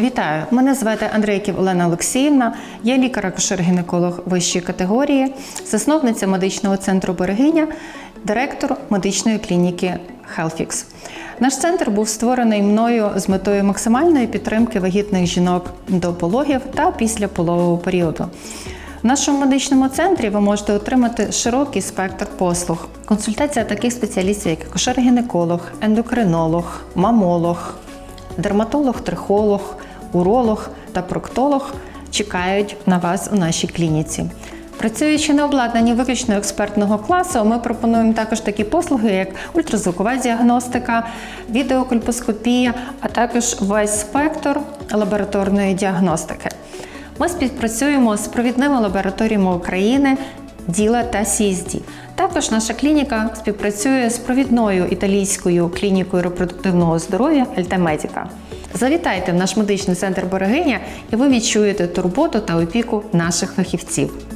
Вітаю! Мене звати Андрейків Олена Олексіївна. Я лікар-акушер-гінеколог вищої категорії, засновниця медичного центру Берегиня, директор медичної клініки Hellfix. Наш центр був створений мною з метою максимальної підтримки вагітних жінок до пологів та після пологового періоду. В нашому медичному центрі ви можете отримати широкий спектр послуг. Консультація таких спеціалістів, як акушер-гінеколог, ендокринолог, мамолог, дерматолог-трихолог, уролог та проктолог чекають на вас у нашій клініці. Працюючи на обладнанні виключно експертного класу, ми пропонуємо також такі послуги, як ультразвукова діагностика, відеокольпоскопія, а також весь спектр лабораторної діагностики. Ми співпрацюємо з провідними лабораторіями України, Діла та CSD. Також наша клініка співпрацює з провідною італійською клінікою репродуктивного здоров'я Альтамедіка. Завітайте в наш медичний центр Берегиня, і ви відчуєте турботу та опіку наших фахівців.